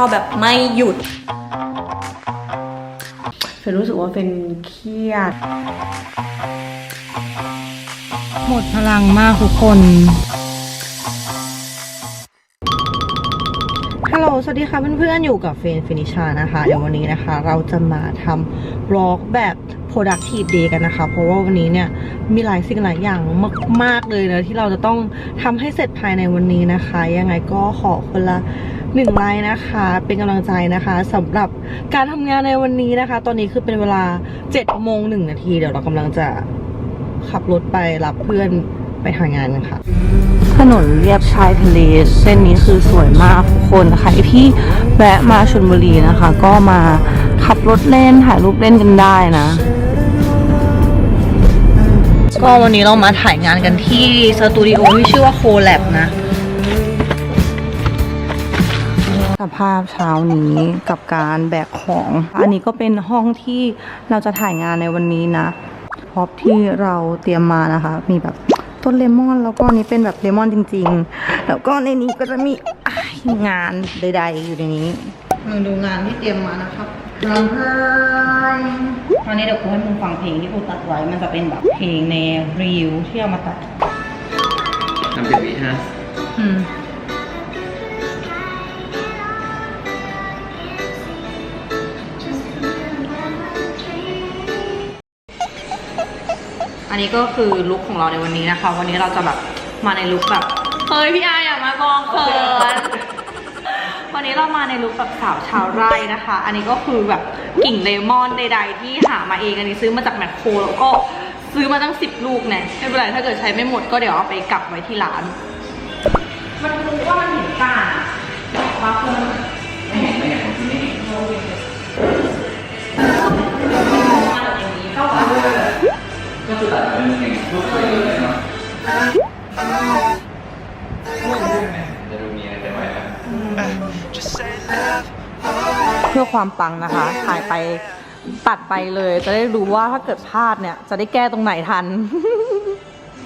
เข้าแบบไม่หยุดเฟนรู้สึกว่าเฟนเครียด หมดพลังมากทุกคน ฮัลโหล สวัสดีค่ะเพื่อนๆ อยู่กับเฟนฟินิชานะคะ เดี๋ยววันนี้นะคะ เราจะมาทำบล็อกแบบ productive day กันนะคะ เพราะว่าวันนี้เนี่ย มีหลายสิ่งหลายอย่างมาก ๆเลยนะที่เราจะต้องทำให้เสร็จภายในวันนี้นะคะ ยังไงก็ขอคนละหนึ่งไลน์นะคะ เป็นกำลังใจนะคะสำหรับการทำงานในวันนี้นะคะ ตอนนี้คือเป็นเวลา7โมงหนึ่งนาทีเดี๋ยวเรากำลังจะขับรถไปรับเพื่อนไปทำงานกันค่ะถนนเรียบชายทะเลเส้นนี้คือสวยมากทุกคนใครที่แวะมาชลบุรีนะคะ ก็มาขับรถเล่นถ่ายรูปเล่นกันได้นะ ก็วันนี้เรามาถ่ายงานกันที่สตูดิโอที่ชื่อว่าโคแลบนะ สภาพเช้านี้กับการแบกของ อันนี้ก็เป็นห้องที่เราจะถ่ายงานในวันนี้นะพร็อพที่เราเตรียมมานะคะ มีแบบต้นเลมอนแล้วก็อันนี้เป็นแบบเลมอนจริง ๆ แล้วก็ในนี้ก็จะมีงานใด ๆ อยู่ในนี้ มาดูงานที่เตรียมมานะครับรัมเพิมตอนนี้เดี๋ยวกูให้มึงฟังเพลงที่กูตัดไว้ มันจะเป็นแบบเพลงในรีวที่เอามาตัดทำเป็นวิฮะอืมอันนี้ก็คือลุคของเราในวันนี้นะคะ วันนี้เราจะแบบมาในลุคแบบเฮ้ยพี่อาอย่ามามองเขิน วันนี้เรามาในลุคแบบสาวชาวไร่นะคะ อันนี้ก็คือแบบกิ่งเลมอนใดๆที่หามาเอง อันนี้ซื้อมาจากแมคโครแล้วก็ซื้อมาตั้งสิบลูกเนี่ยไม่เป็นไรถ้าเกิดใช้ไม่หมดก็เดี๋ยวเอาไปกลับไว้ที่ร้าน มันรู้ว่ามันเห็นกานอะบางคนไม่เห็นไม่เห็นไม่เห็น ความปังนะคะ ถ่ายไปตัดไปเลย จะได้รู้ว่าถ้าเกิดพลาดเนี่ย จะได้แก้ตรงไหนทัน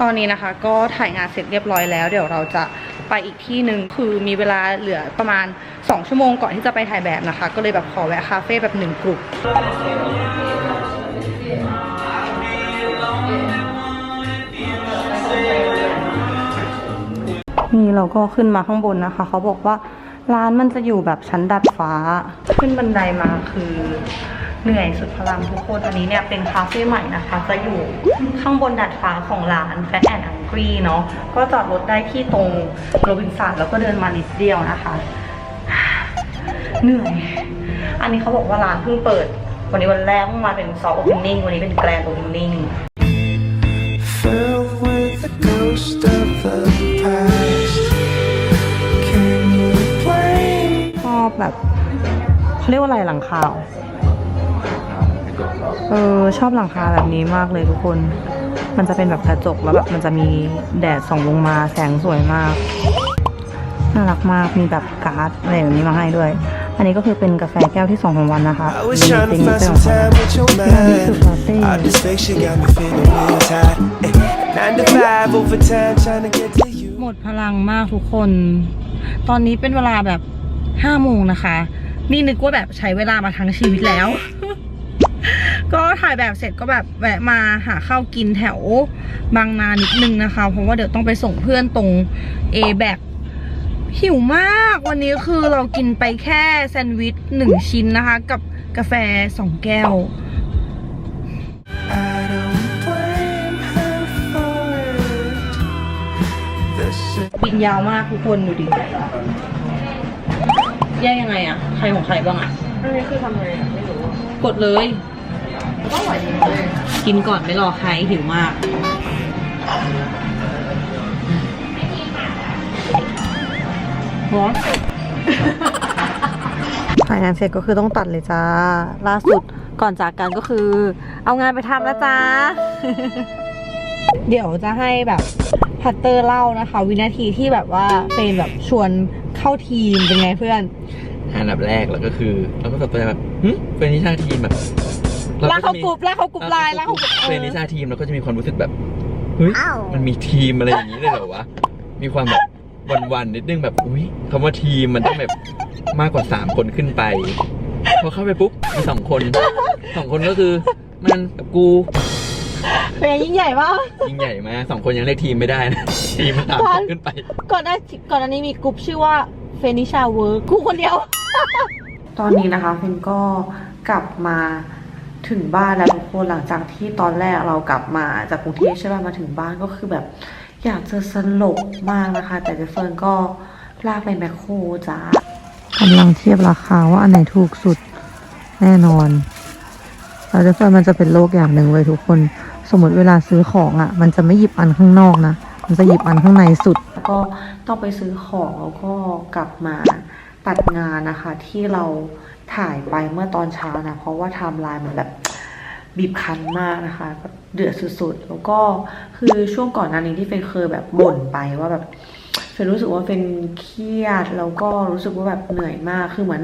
ตอนนี้นะคะ ก็ถ่ายงานเสร็จเรียบร้อยแล้ว เดี๋ยวเราจะไปอีกที่หนึ่งคือมีเวลาเหลือประมาณ 2 ชั่วโมงก่อนที่จะไปถ่ายแบบนะคะ ก็เลยแบบขอแวะคาเฟ่แบบหนึ่งกลุ่มนี่เราก็ขึ้นมาข้างบนนะคะ เขาบอกว่า ร้านมันจะอยู่แบบชั้นดัดฟ้า ขึ้นบันไดมาคือเหนื่อยสุดพลังทุกคนอันนี้เนี่ยเป็นคาเฟ่ใหม่นะคะ จะอยู่ข้างบนดัดฟ้าของร้าน Fat and Angry เนาะก็จอดรถได้ที่ตรงโรบินสันแล้วก็เดินมานิดเดียวนะคะ เหนื่อย อันนี้เขาบอกว่าร้านเพิ่งเปิด วันนี้วันแรกเพิ่งมาเป็นซอฟต์โอเพนนิ่งวันนี้เป็นแกรนด์โอเพนนิ่ง Filled with the ghost of the past. แบบเขาเรียกว่าอะไรหลังคาเหรอเออชอบหลังคาแบบนี้มากเลยทุกคน มันจะเป็นแบบกระจกแล้วแบบมันจะมีแดดส่องลงมาแสงสวยมากน่ารักมากมีแบบการ์ดอะไรแบบนี้มาให้ด้วย อันนี้ก็คือเป็นกาแฟแก้วที่สองของวันนะคะ I was trying to find some time with your man. All this fake shit got me feeling real tired. Eh, Nine to five overtime trying to get to you. หมดพลังมากทุกคน ตอนนี้เป็นเวลาแบบ ห้าโมงนะคะ นี่นึกว่าแบบใช้เวลามาทั้งชีวิตแล้ว ก็ถ่ายแบบเสร็จก็แบบแวะมาหาข้าวกินแถวบางนานิดนึงนะคะ เพราะว่าเดี๋ยวต้องไปส่งเพื่อนตรง A แบกหิวมากวันนี้คือเรากินไปแค่แซนด์วิชหนึ่งชิ้นนะคะ กับกาแฟสองแก้วบินยาวมากทุกคนดูดิ แยกยังไงอะใครของใครบ้างอะอันนี้คือทำไงอะไม่รู้กดเลยก็อร่อยดีเลยกินก่อนไม่รอใครหิวมาก ร้อน ถ่ายงานเสร็จก็คือต้องตัดเลยจ้า ล่าสุดก่อนจากกันก็คือ เอางานไปทำแล้วจ้า เดี๋ยวจะให้แบบพัตเตอร์เล่านะคะ วินาทีที่แบบว่าเฟรนแบบชวน เข้าทีมเป็นไงเพื่อน อันดับแรกแล้วก็คือเราก็ตกใจแบบหึเป็นนิชาทีมแบบลากเขากรุ๊ปลากเขากรุ๊ปไลน์ลากเขากรุ๊ปเออเป็นนิชาทีมเราก็จะมีความรู้สึกแบบเฮ้ยมันมีทีมอะไรอย่างนี้เลยเหรอวะมีความแบบวันๆนิดนึงแบบอุ้ยคำว่าทีมมันต้องแบบมากกว่าสามคนขึ้นไปพอเข้าไปปุ๊บมีสองคนสองคนก็คือมันกับกูเป็นไงยิ่งใหญ่ปะยิ่งใหญ่มากสองคนยังเรียกทีมไม่ได้นะทีมมันสามคนขึ้นไป ก่อนหน้าก่อนอันนี้มีกลุ่มชื่อว่า เฟนิชาเวิร์กูคนเดียว ตอนนี้นะคะเฟนก็กลับมาถึงบ้านแล้วทุกคนหลังจากที่ตอนแรกเรากลับมาจากกรุงเทพใช่ป่ะมาถึงบ้านก็คือแบบ อยากจะสลบมากนะคะ แต่เจฟเฟิร์นก็ลากไปแมคโครจ้ากำลังเทียบราคาว่าอันไหนถูกสุดแน่นอนแล้วเดี๋ยวมันจะเป็นโลกอย่างหนึ่งเลยทุกคน สมมติเวลาซื้อของอะ มันจะไม่หยิบอันข้างนอกนะ มันจะหยิบอันข้างในสุดแล้ว ก็ต้องไปซื้อของแล้วก็กลับมาตัดงานนะคะ ที่เราถ่ายไปเมื่อตอนเช้านะ เพราะว่าไทม์ไลน์มันแบบบีบคั้นมากนะคะ เดือดสุดๆ แล้วก็คือช่วงก่อนหน้านี้ที่เฟนเคยแบบบ่นไปว่าแบบเฟนรู้สึกว่าเฟนเครียดแล้วก็รู้สึกว่าแบบเหนื่อยมากคือเหมือน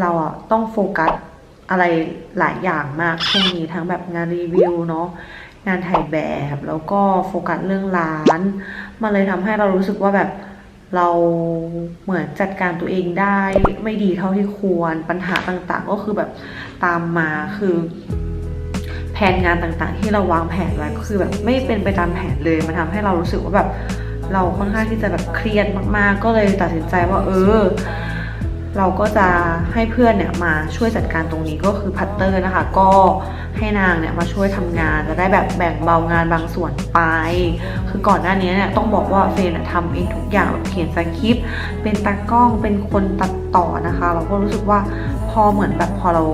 เราอะต้องโฟกัสอะไรหลายอย่างมากช่วงนี้ทั้งแบบงานรีวิวเนาะ งานถ่ายแบบแล้วก็โฟกัสเรื่องร้านมันเลยทำให้เรารู้สึกว่าแบบเราเหมือนจัดการตัวเองได้ไม่ดีเท่าที่ควรปัญหาต่างๆ ก็คือแบบตามมาคือ แผนงานต่างๆ ที่เราวางแผนไว้ก็คือแบบไม่เป็นไปตามแผนเลยมันทำให้เรารู้สึกว่าแบบเราค่อนข้างที่จะแบบเครียดมากๆ ก็เลยตัดสินใจว่าเออ เราก็จะให้เพื่อนเนี่ยมาช่วยจัดการตรงนี้ก็คือพัตเตอร์นะคะ ก็ให้นางเนี่ยมาช่วยทำงานจะได้แบบแบ่งเบางานบางส่วนไป คือก่อนหน้านี้เนี่ยต้องบอกว่าเฟนทำเองทุกอย่างแบบเขียนสคริปต์เป็นตากล้องเป็นคนตัดต่อนะคะ เราก็รู้สึกว่าพอเหมือนแบบพอเรา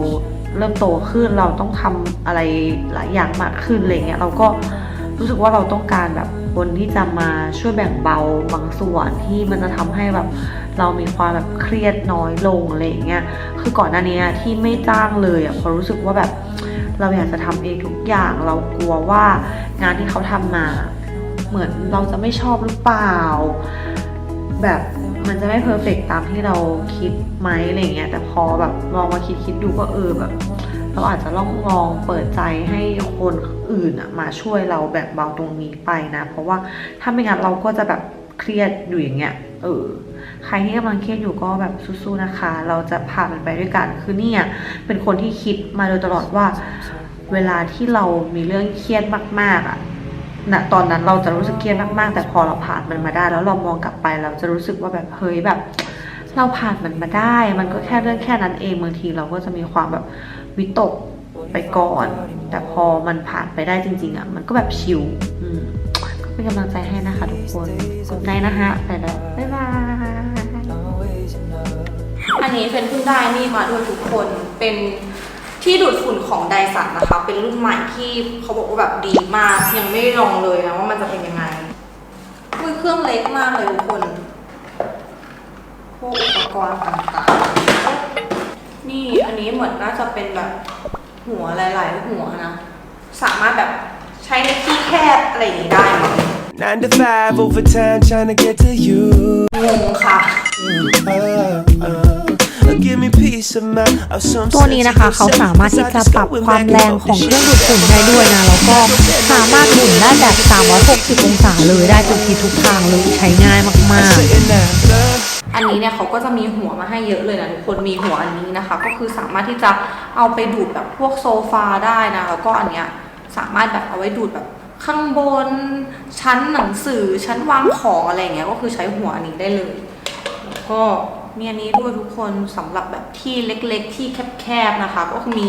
เริ่มโตขึ้นเราต้องทำอะไรหลายอย่างมากขึ้นอะไรเงี้ยเราก็รู้สึกว่าเราต้องการแบบ คนที่จะมาช่วยแบ่งเบาบางส่วนที่มันจะทำให้แบบเรามีความแบบเครียดน้อยลงอะไรอย่างเงี้ย คือก่อนหน้านี้ที่ไม่จ้างเลยอะเพราะรู้สึกว่าแบบเราอยากจะทำเองทุกอย่างเรากลัวว่างานที่เขาทำมา เหมือนเราจะไม่ชอบหรือเปล่า แบบมันจะไม่เพอร์เฟกตามที่เราคิดไหมอะไรเงี้ยแต่พอแบบลองมาคิดคิดดูก็เออแบบ เราอาจจะลองลองเปิดใจให้คนอื่นมาช่วยเราแบ่งเบาตรงนี้ไปนะ เพราะว่าถ้าไม่งั้นเราก็จะแบบเครียดอยู่อย่างเงี้ย เออ ใครที่กำลังเครียดอยู่ก็แบบสู้ๆนะคะ เราจะผ่านมันไปด้วยกัน คือเนี่ยเป็นคนที่คิดมาโดยตลอดว่า เวลาที่เรามีเรื่องเครียดมาก ๆอะณตอนนั้นเราจะรู้สึกเครียดมากๆ แต่พอเราผ่านมันมาได้ แล้วเรามองกลับไป เราจะรู้สึกว่าแบบเฮ้ยแบบ เราผ่านมันมาได้ มันก็แค่เรื่องแค่นั้นเองบางทีเราก็จะมีความแบบ วิตกไปก่อน แต่พอมันผ่านไปได้จริง ๆอะมันก็แบบชิลก็เป็นกำลังใจให้นะคะทุกคนกดไลค์นะคะไปแล้วบ๊ายบายอันนี้เป็นเพิ่งได้นี่มาด้วยทุกคนเป็นที่ดูดฝุ่นของไดสันนะคะ เป็นรุ่นใหม่ที่เขาบอกว่าแบบดีมาก ยังไม่ได้ลองเลยนะว่ามันจะเป็นยังไงอุ้ยเครื่องเล็กมากเลยทุกคน พวกอุปกรณ์ต่างๆ นี่อันนี้เหมือนน่าจะเป็นแบบหัวหลาย ๆ หัวนะ สามารถแบบใช้ในที่แคบอะไรอย่างนี้ได้มั้ง Nine to five overtime trying to get to you. งงค่ะ Uh, uh, give me peace of mind. of some ตัวนี้นะคะ sense. เขาสามารถที่จะปรับความแรงของเครื่องดูดฝุ่นได้ด้วยนะ แล้วก็สามารถหมุนได้แบบ 360 องศาเลยได้ทุกทิศทุกทางเลยใช้ง่ายมาก Sitting there, love. อันนี้เนี่ยเขาก็จะมีหัวมาให้เยอะเลยนะทุกคนมีหัวอันนี้นะคะ ก็คือสามารถที่จะเอาไปดูดแบบพวกโซฟาได้นะแล้วก็อันเนี้ยสามารถแบบเอาไว้ดูดแบบข้างบน ชั้นหนังสือชั้นวางของอะไรเงี้ยก็คือใช้หัวอันนี้ได้เลยแล้วก็มีอันนี้ด้วยทุกคนสำหรับแบบที่เล็กๆ ที่แคบๆนะคะ ก็คือมี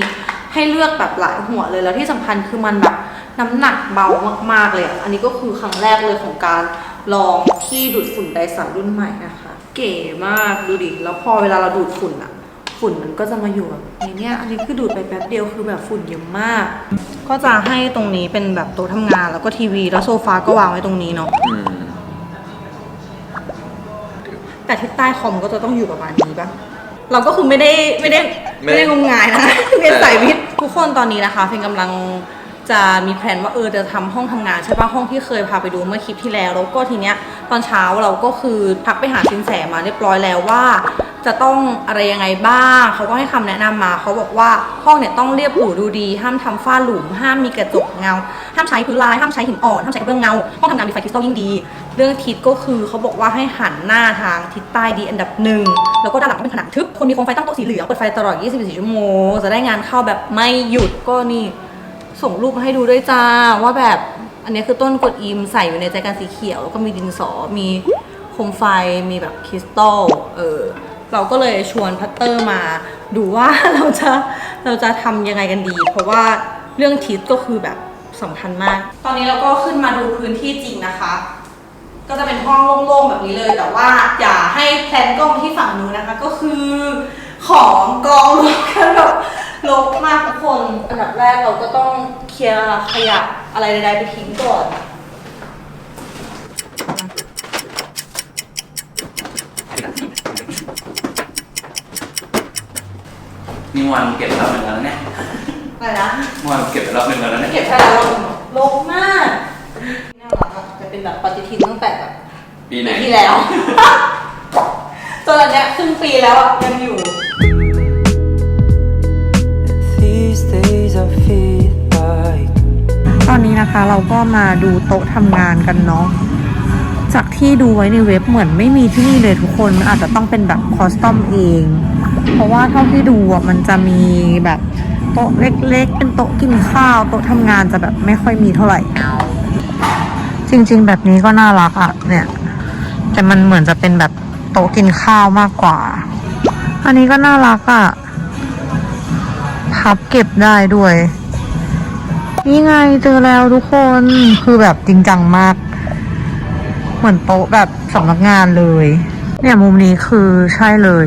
ให้เลือกแบบหลายหัวเลยแล้วที่สำคัญคือมันแบบน้ำหนักเบามากๆเลยอะอันนี้ก็คือครั้งแรกเลยของการลองที่ดูดฝุ่นไดสันรุ่นใหม่นะคะ เก๋มากดูดิ แล้วพอเวลาเราดูดฝุ่นอะฝุ่นมันก็จะมาอยู่แบบในเนี้ยอันนี้คือดูดไปแป๊บเดียวคือแบบฝุ่นเยอะมาก ก็จะให้ตรงนี้เป็นแบบโต๊ะทำงานแล้วก็ทีวี แล้วโซฟาก็วางไว้ตรงนี้เนาะอืมแต่ที่ใต้คอมก็จะต้องอยู่ประมาณนี้ปะเราก็คือไม่ได้ไม่ได้ไม่ไม่ได้งมงายนะเรียนสายวิทย์ทุกคนตอนนี้นะคะเฟินกำลัง จะมีแผนว่าเออจะทำห้องทำงานใช่ปะห้องที่เคยพาไปดูเมื่อคลิปที่แล้ว แล้วก็ทีเนี้ยตอนเช้าเราก็คือพักไปหาสินแสมาเรียบร้อยแล้วว่า จะต้องอะไรยังไงบ้างเขาก็ให้คำแนะนำมาเขาบอกว่าห้องเนี่ยต้องเรียบหรูดูดี ห้ามทำฝ้าหลุม ห้ามมีกระจกเงา ห้ามใช้พื้นลาย ห้ามใช้หินอ่อนห้ามใช้กระเบื้องเงาห้องทำงานมีไฟคริสตัลยิ่งดี เรื่องทิศก็คือเขาบอกว่าให้หันหน้าทางทิศใต้ดีอันดับหนึ่งแล้วก็ด้านหลังก็เป็นผนังทึบคนมีโคมไฟตั้งโต๊ะสีเหลืองเปิดไฟตลอด 24 ชั่วโมงจะได้งานเข้าแบบไม่หยุดก็นี่ ส่งรูปมาให้ดูด้วยจ้าว่าแบบอันนี้คือต้นกดอิมใส่อยู่ในใจกลารสีเขียวแล้วก็มีดินสอมีโคมไฟมีแบบคริสตัลเออเราก็เลยชวนพัตเตอร์มา ดูว่าเราจะเราจะทำยังไงกันดี เพราะว่าเรื่องทิศก็คือแบบสำคัญมาก ตอนนี้เราก็ขึ้นมาดูพื้นที่จริงนะคะ ก็จะเป็นห้องโล่งๆแบบนี้เลย แต่ว่าอย่าให้แพลนกล้องที่ฝั่งนู้นนะคะ ก็คือของกองรวมกันแบบรกมากทุกคน อันดับแรกเราก็ต้อง เคลียร์ขยะอะไรใดๆไปทิ้งก่อน นี่วันเก็บรอบหนึ่งแล้วเนี่ยอะไรนะ วันเก็บรอบหนึ่งแล้วเนี่ย เก็บแค่แล้วรกมากน่ารักอะจะเป็นแบบปฏิทินตั้งแต่แบบปีไหน ปีที่แล้ว จนอันเนี้ยครึ่งปีแล้วอะยังอยู่ นะคะ เราก็มาดูโต๊ะทำงานกันเนาะจากที่ดูไว้ในเว็บเหมือนไม่มีที่นี่เลยทุกคนอาจจะต้องเป็นแบบคอสตอมเอง เพราะว่าเท่าที่ดูอะมันจะมีแบบโต๊ะเล็ก ๆ เป็นโต๊ะกินข้าวโต๊ะทำงานจะแบบไม่ค่อยมีเท่าไหร่ จริง ๆ แบบนี้ก็น่ารักอะเนี่ย แต่มันเหมือนจะเป็นแบบโต๊ะกินข้าวมากกว่า อันนี้ก็น่ารักอะพับเก็บได้ด้วย นี่ไงเจอแล้วทุกคนคือแบบจริงจังมาก เหมือนโต๊ะแบบสำนักงานเลย เนี่ยมุมนี้คือใช่เลย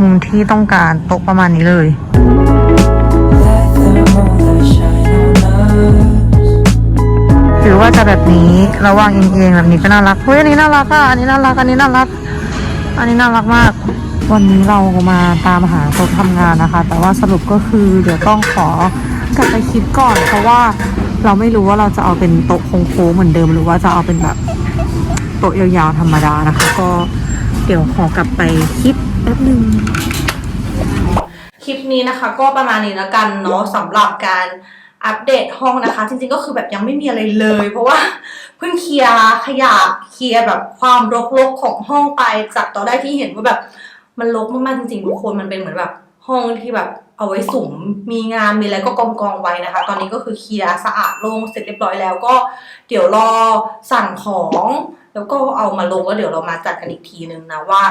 มุมที่ต้องการโต๊ะประมาณนี้เลยหรือว่าจะแบบนี้ระว่างเอียงๆแบบนี้ก็น่ารักเฮ้ยอันนี้น่ารักอะอันนี้น่ารักอันนี้น่ารัก อันนี้น่ารักมาก วันนี้เรามาตามหาโต๊ะทำงานนะคะ แต่ว่าสรุปก็คือเดี๋ยวต้องขอ กลับไปคิดก่อน เพราะว่าเราไม่รู้ว่าเราจะเอาเป็นโต๊ะโค้งๆเหมือนเดิม หรือว่าจะเอาเป็นแบบโต๊ะยาวๆธรรมดานะคะ ก็เดี๋ยวขอกลับไปคิดแป๊บนึงคลิปนี้นะคะก็ประมาณนี้แล้วกันเนาะสำหรับการอัปเดตห้องนะคะ จริงๆก็คือแบบยังไม่มีอะไรเลย เพราะว่าเพิ่งเคลียร์ขยะเคลียร์แบบความรกๆของห้องไปจากตอนแรกที่เห็นว่าแบบมันรกมากๆจริงๆทุกคนมันเป็นเหมือนแบบห้องที่แบบ เอาไว้สุมมีงานมีอะไรก็กองกองไว้นะคะ ตอนนี้ก็คือเคลียร์สะอาดโล่งเสร็จเรียบร้อยแล้วก็เดี๋ยวรอสั่งของแล้วก็เอามาลงแล้วเดี๋ยวเรามาจัดกันอีกทีนึงนะว่า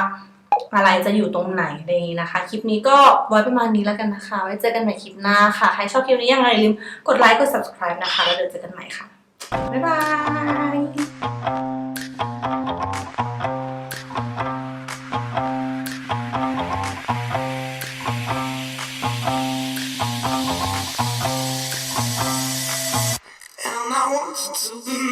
อะไรจะอยู่ตรงไหนในนะคะ คลิปนี้ก็ไว้ประมาณนี้แล้วกันนะคะ ไว้เจอกันใหม่คลิปหน้าค่ะ ใครชอบคลิปนี้ยังไงอย่าลืมกดไลค์กด subscribe นะคะ แล้วเดี๋ยวเจอกันใหม่ค่ะ บ๊ายบาย So.